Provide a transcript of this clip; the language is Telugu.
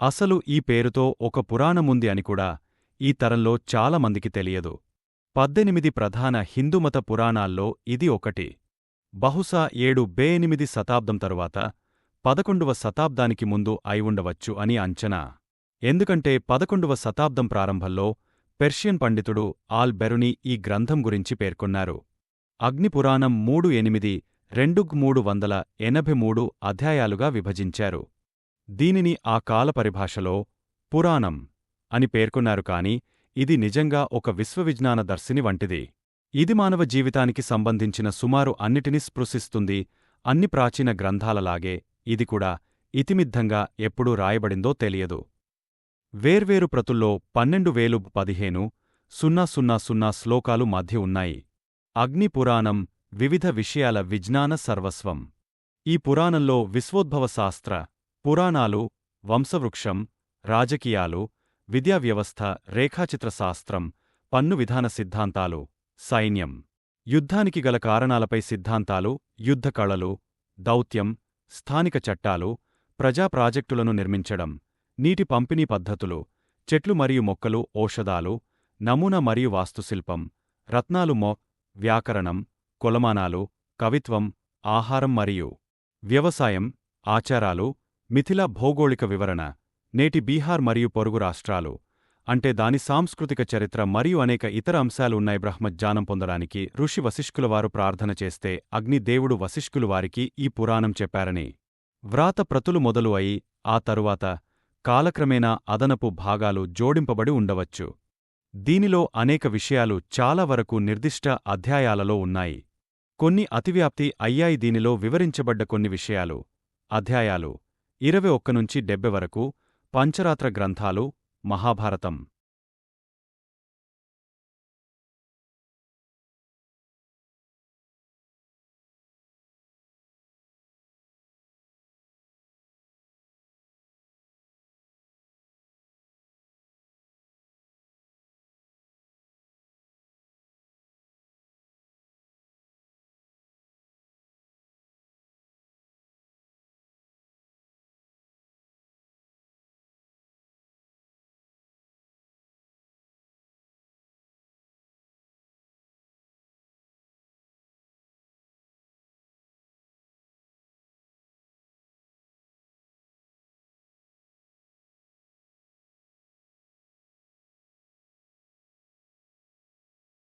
అసలు ఈ పేరుతో ఒక పురాణముంది అని కూడా ఈ తరంలో చాలామందికి తెలియదు. పద్దెనిమిది ప్రధాన హిందుమత పురాణాల్లో ఇది ఒకటి. బహుశా ఏడు బే ఎనిమిది శతాబ్దం తరువాత పదకొండవ శతాబ్దానికి ముందు అయి ఉండవచ్చు అని అంచనా. ఎందుకంటే పదకొండవ శతాబ్దం ప్రారంభంలో పెర్షియన్ పండితుడు ఆల్ బెరుని ఈ గ్రంథం గురించి పేర్కొన్నారు. అగ్నిపురాణం మూడు ఎనిమిది రెండుగ్ మూడు వందల ఎనభై మూడు అధ్యాయాలుగా విభజించారు. దీనిని ఆ కాల పరిభాషలో పురాణం అని పేర్కొన్నారు కాని ఇది నిజంగా ఒక విశ్వవిజ్ఞాన దర్శిని వంటిది. ఇది మానవ జీవితానికి సంబంధించిన సుమారు అన్నిటినీ స్పృశిస్తుంది అన్ని ప్రాచీన గ్రంథాలలాగే ఇది కూడా ఇతిమిద్ధంగా ఎప్పుడూ రాయబడిందో తెలియదు. వేర్వేరు ప్రతుల్లో పన్నెండు వేలు పదిహేను సున్నా సున్నా సున్నా శ్లోకాలు మధ్య ఉన్నాయి. అగ్ని పురాణం వివిధ విషయాల విజ్ఞాన సర్వస్వం. ఈ పురాణంలో విశ్వోద్భవ శాస్త్ర పురాణాలు వంశవృక్షం రాజకీయాలు విద్యా వ్యవస్థ రేఖాచిత్ర శాస్త్రం పన్ను విధాన సిద్ధాంతాలు సైన్యం. యుద్ధానికి గల కారణాలపై సిద్ధాంతాలు యుద్ధ కళలు దౌత్యం స్థానిక చట్టాలు ప్రజా ప్రాజెక్టులను నిర్మించడం నీటి పంపిణీ పద్ధతులు చెట్లు మరియు మొక్కలు ఔషధాలు నమూనా మరియు వాస్తుశిల్పం రత్నాలు మొ వ్యాకరణం కొలమానాలు కవిత్వం ఆహారం మరియు వ్యవసాయం ఆచారాలు మిథిల భౌగోళిక వివరణ నేటి బీహార్ మరియు పొరుగు రాష్ట్రాలు అంటే దాని సాంస్కృతిక చరిత్ర మరియు అనేక ఇతర అంశాలు ఉన్నాయి బ్రహ్మజ్ఞానం పొందడానికి ఋషి వశిష్కులవారు ప్రార్థన చేస్తే అగ్నిదేవుడు వశిష్కులు వారికి ఈ పురాణం చెప్పారని. వ్రాత ప్రతులు మొదలు అయి ఆ తరువాత కాలక్రమేణా అదనపు భాగాలు జోడింపబడి ఉండవచ్చు. దీనిలో అనేక విషయాలు చాలా వరకు నిర్దిష్ట అధ్యాయాలలో ఉన్నాయి. కొన్ని అతివ్యాప్తి అయ్యాయి దీనిలో వివరించబడ్డ కొన్ని విషయాలు. అధ్యాయాలు ఇరవై ఒక్క నుంచి డెబ్బె వరకు పంచరాత్ర గ్రంథాలు మహాభారతం.